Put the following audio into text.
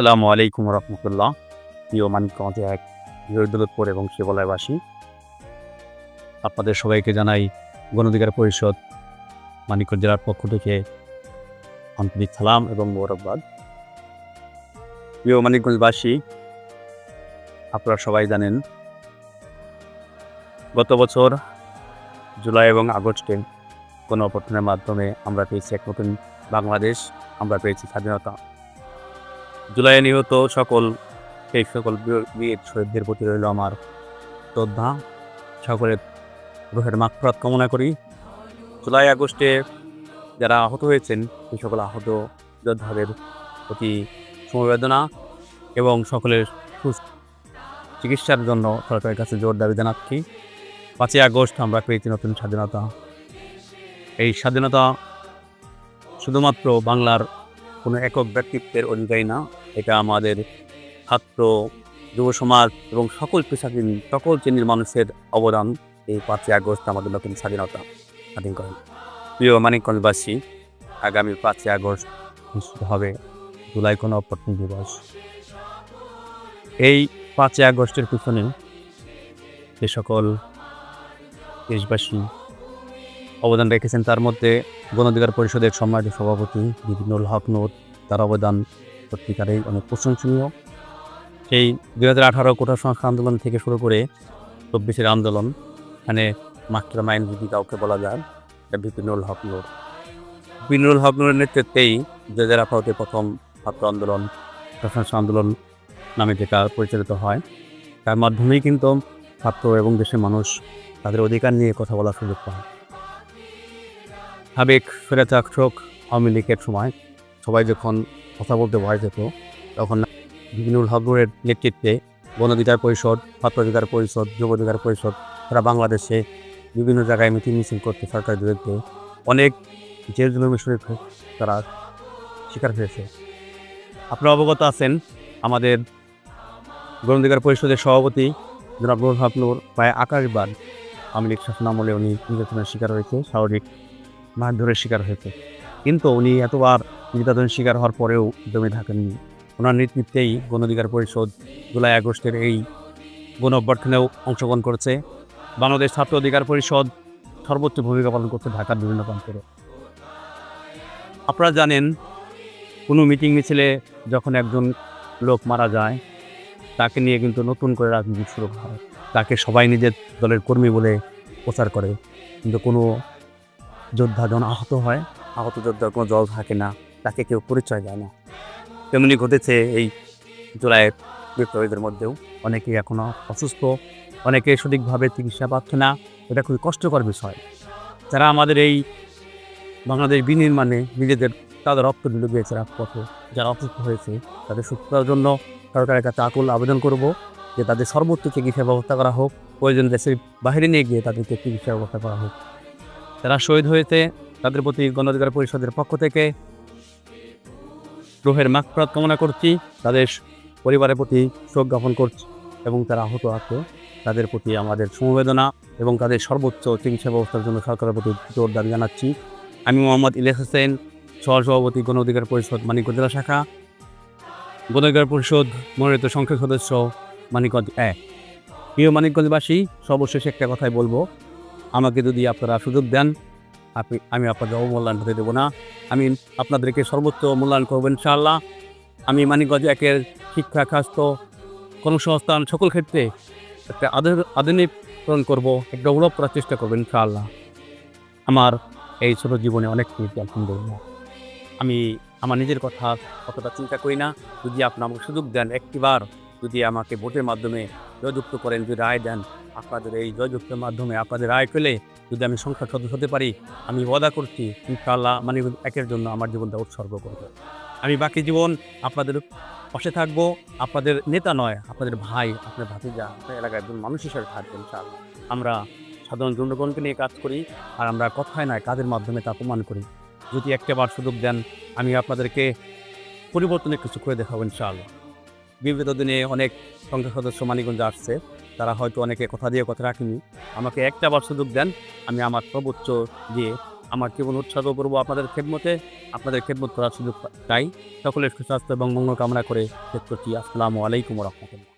আসসালামু আলাইকুম রহমতুল্লাহ। প্রিয় মানিকগঞ্জ এক দৌলতপুর এবং শিবলয়বাসী, আপনাদের সবাইকে জানাই গণধিকার পরিষদ মানিকগঞ্জ জেলার পক্ষ থেকে আন্তরিক সালাম এবং গৌরববাদ প্রিয় মানিকগঞ্জবাসী, আপনারা সবাই জানেন, গত বছর জুলাই এবং আগস্টে কোনো অভ্যর্থনের মাধ্যমে আমরা পেয়েছি এক নতুন বাংলাদেশ, আমরা পেয়েছি স্বাধীনতা। জুলাইয়ে নিহত সকল, সেই সকল বীর শহীদদের প্রতি রইল আমার শ্রদ্ধা। সকলের রোহের মাগফরাত কামনা করি। জুলাই আগস্টে যারা আহত হয়েছেন, সেই সকল আহত যোদ্ধাদের প্রতি সমবেদনা এবং সকলের সুস্থ চিকিৎসার জন্য সরকারের কাছে জোর দাবি জানাচ্ছি। পাঁচই আগস্ট আমরা পেয়েছি নতুন স্বাধীনতা। এই স্বাধীনতা শুধুমাত্র বাংলার কোনো একক ব্যক্তিত্বের অধিকারী না এটা আমাদের ছাত্র, যুব সমাজ এবং সকল পেশাধীন, সকল শ্রেণির মানুষের অবদান। এই পাঁচই আগস্ট আমাদের নতুন স্বাধীনতা স্বাধীন করেন। প্রিয় মানিকগঞ্জবাসী, আগামী পাঁচই আগস্ট অনুষ্ঠিত হবে জুলাই কোনো অভ্যর্থন দিবস। এই পাঁচই আগস্টের পিছনে যে সকল দেশবাসী অবদান রেখেছেন, তার মধ্যে গণধিকার পরিষদের সম্মানিত সভাপতি বিভিন্নুল হক নূর, তার অবদান সত্যিকারেই অনেক প্রশংসনীয়। সেই দুই হাজার আঠারো কোটা সংস্কার আন্দোলন থেকে শুরু করে চব্বিশের আন্দোলন, এখানে মাস্টার মাইন্ড যদি কাউকে বলা যায়, এটা বিপিনুল হক নূর। বিপিনুল হক নূরের নেতৃত্বেই দুই হাজার আঠারোতে প্রথম ছাত্র আন্দোলন প্রশাসন আন্দোলন নামে যেটা পরিচালিত হয়। তার মাধ্যমেই কিন্তু ছাত্র এবং দেশের মানুষ তাদের অধিকার নিয়ে কথা বলার সুযোগ পায়। সাবেক ফেরাচাক্ষক আওয়ামী লীগের সময় সবাই যখন কথা বলতে ভয় যেত। তখন বিভিন্নুল হকনুরের নেতৃত্বে গণধিকার পরিষদ ছাত্রাধিকার পরিষদ, যুব অধিকার পরিষদ তারা বাংলাদেশে বিভিন্ন জায়গায় মিটিং মিছিল করতে সরকারের বিরুদ্ধে অনেক জেল জুলুমের তারা শিকার হয়েছে। আপনারা অবগত আছেন আমাদের গণধিকার পরিষদের সভাপতি জনাব নুর হকনুর প্রায় আকাশবার আওয়ামী লীগ আমলে উনি নির্যাতনের শিকার হয়েছে, স্বাভাবিক মারধরের শিকার হয়েছে। কিন্তু উনি এতবার নির্যাতনের শিকার হওয়ার পরেও জমে থাকেননি ওনার নেতৃত্বেই গণধিকার পরিষদ জুলাই আগস্টের এই গণ অভ্যর্থনেও অংশগ্রহণ করেছে। বাংলাদেশ ছাত্র অধিকার পরিষদ সর্বোচ্চ ভূমিকা পালন করছে ঢাকার বিভিন্ন প্রান্তরে আপনারা জানেন, কোনো মিটিং মিছিলে যখন একজন লোক মারা যায়, তাকে নিয়ে কিন্তু নতুন করে রাজনীতি শুরু হয়। তাকে সবাই নিজের দলের কর্মী বলে প্রচার করে। কিন্তু কোনো যোদ্ধা যখন আহত হয়, আহত যোদ্ধার কোনো দল থাকে না। তাকে কেউ পরিচয় দেয় না। তেমনি ঘটেছে এই জুলাইয়ের বিপ্লবীদের মধ্যেও। অনেকেই এখনও অসুস্থ, অনেকে সঠিকভাবে চিকিৎসা পাচ্ছে না। এটা খুবই কষ্টকর বিষয়। যারা আমাদের এই বাংলাদেশ বিনির্মাণে নিজেদের তাদের রক্ত দিল গিয়েছে রাজপথে, যারা অসুস্থ হয়েছে, তাদের সুস্থতার জন্য সরকারের কাছে আকুল আবেদন করব যে তাদের সর্বোচ্চ চিকিৎসা ব্যবস্থা করা হোক, প্রয়োজন দেশের বাইরে নিয়ে গিয়ে তাদেরকে চিকিৎসা ব্যবস্থা করা হোক। যারা শহীদ হয়েছে, তাদের প্রতি গণঅধিকার পরিষদের পক্ষ থেকে রোহের মাগফরাত কামনা করছি, তাদের পরিবারের প্রতি শোক জ্ঞাপন করছি এবং তারা আহত আছে। তাদের প্রতি আমাদের সমবেদনা এবং তাদের সর্বোচ্চ চিকিৎসা ব্যবস্থার জন্য সরকারের প্রতি জোর দাবি জানাচ্ছি। আমি মোহাম্মদ ইলিয়াস হোসেন, সহসভাপতি গণ অধিকার পরিষদ মানিকগঞ্জ জেলা শাখা গণ অধিকার পরিষদ মনোনীত সংখ্যক সদস্য মানিকগঞ্জ এক। প্রিয় মানিকগঞ্জবাসী, সর্বশেষ একটা কথাই বলব। আমাকে যদি আপনারা সুযোগ দেন আপনি, আমি আপনাদের অবমূল্যায়ন হতে দেবো না। আমি আপনাদেরকে সর্বোচ্চ মূল্যায়ন করব ইনশাআল্লাহ। আমি মানিকগঞ্জ একের শিক্ষা স্বাস্থ্য কর্মসংস্থান সকল ক্ষেত্রে একটা আধু- আধুনিকরণ করব, একটা ডেভেলপ করার চেষ্টা করব ইনশাআল্লাহ। আমার এই ছোট জীবনে অনেক কিছু আলহামদুলিল্লাহ। আমি আমার নিজের কথা অতটা চিন্তা করি না। যদি আপনি আমাকে সুযোগ দেন একটিবার, যদি আমাকে ভোটের মাধ্যমে জয়যুক্ত করেন, যদি রায় দেন, আপনাদের এই জয়যুক্তের মাধ্যমে আপনাদের রায় পেলে যদি আমি সংসদ সদস্য হতে পারি, আমি ওয়াদা করছি, ইনশাআল্লাহ মানে একের জন্য আমার জীবনটা উৎসর্গ করব। আমি বাকি জীবন আপনাদের পাশে থাকব, আপনাদের নেতা নয়, আপনাদের ভাই, আপনার ভাতিজা, আপনার এলাকার একজন মানুষ হিসেবে থাকবেন ইনশাআল্লাহ। আমরা সাধারণ জনগণকে নিয়ে কাজ করি, আর আমরা কথায় নয়, কাজের মাধ্যমে তা প্রমাণ করি। যদি একটাবার সুযোগ দেন, আমি আপনাদেরকে পরিবর্তনের কিছু করে দেখাবো, ইনশাআল্লাহ। বিগত দিনে অনেক সংসদ সদস্য মানিকগঞ্জে আসছে। তারা হয়তো অনেকে কথা দিয়ে কথা রাখেনি। আমাকে একটা বার সুযোগ দেন, আমি আমার সর্বোচ্চ দিয়ে আমার জীবন উৎসর্গ করব আপনাদের খেদমতে, আপনাদের খেদমত করার সুযোগ চাই সকলের সুস্বাস্থ্য এবং মঙ্গল কামনা করে শেষ করছি আসসালামু আলাইকুম রহমতুল্লাহ।